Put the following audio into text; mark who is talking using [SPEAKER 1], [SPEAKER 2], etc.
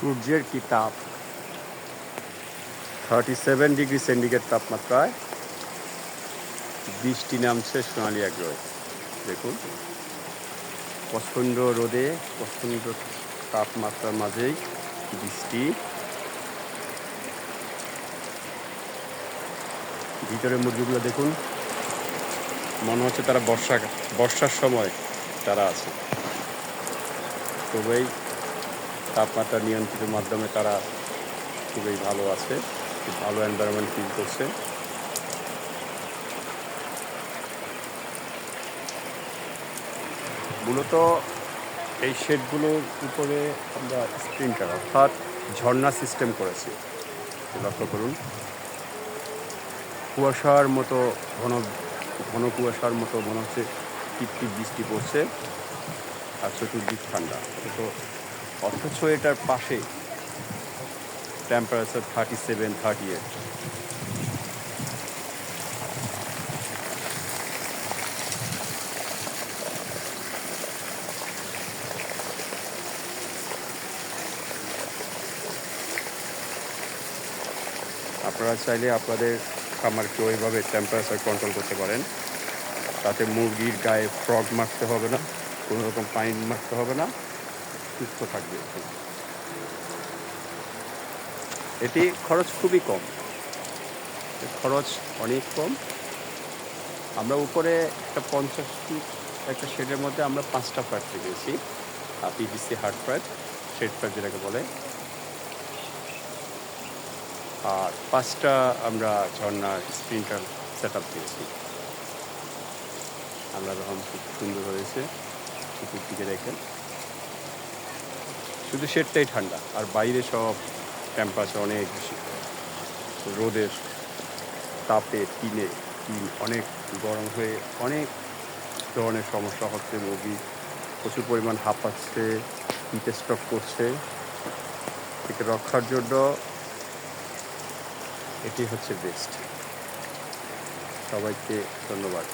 [SPEAKER 1] সূর্যের কি তাপ? থার্টি সেভেন ডিগ্রি সেন্টিগ্রেড তাপমাত্রায় বৃষ্টি নামছে সোনালি আগ্রহে। দেখুন, প্রচণ্ড রোদে, প্রচণ্ড তাপমাত্রার মাঝেই বৃষ্টি। ভিতরে মুরগিগুলো দেখুন, মনে হচ্ছে তারা বর্ষা, বর্ষার সময় তারা আছে। খুবই তাপমাত্রা নিয়ন্ত্রিত মাধ্যমে তারা খুবই ভালো আছে ভালো এনভায়রনমেন্ট ফিল করছে। মূলত এই শেডগুলোর উপরে আমরা স্প্রিংটার অর্থাৎ ঝর্ণা সিস্টেম করেছি। লক্ষ্য করুন। কুয়াশার মতো ঘন ঘন কুয়াশার মতো মনে হচ্ছে টিপ টিপ বৃষ্টি পড়ছে, আর চতুর্দিক ঠান্ডা। তো অথচ এটার পাশে temperature thirty seven thirty eight আপনারা চাইলে আপনাদের খামারকে ওইভাবে টেম্পারেচার কন্ট্রোল করতে পারেন। তাতে মুরগির গায়ে ফ্রগ মারতে হবে না, কোনো রকম পাইন মারতে হবে না। সুস্থ থাকবে। এটি খরচ খুবই কম। খরচ অনেক কম। আমরা উপরে একটা পঞ্চাশ একটা শেডের মধ্যে আমরা পাঁচটা ফ্ল্যাট পেয়েছি PVC hard flat shade flat যেটাকে বলে। আর পাঁচটা আমরা ঝর্ণা স্প্রিন্টার সেট আপ দিয়েছি। আমরা যখন খুব সুন্দর হয়েছে। ঠিক দিকে দেখেন। শুধু শেডটাই ঠান্ডা, আর বাইরে সব ক্যাম্পাসে অনেক বেশি। রোদের তাপে টিনে, টিন অনেক গরম হয়ে অনেক ধরনের সমস্যা হচ্ছে মুরগি প্রচুর পরিমাণ হাঁপাচ্ছে হিট স্ট্রক করছে। থেকে রক্ষার জন্য এটি হচ্ছে বেস্ট সবাইকে ধন্যবাদ।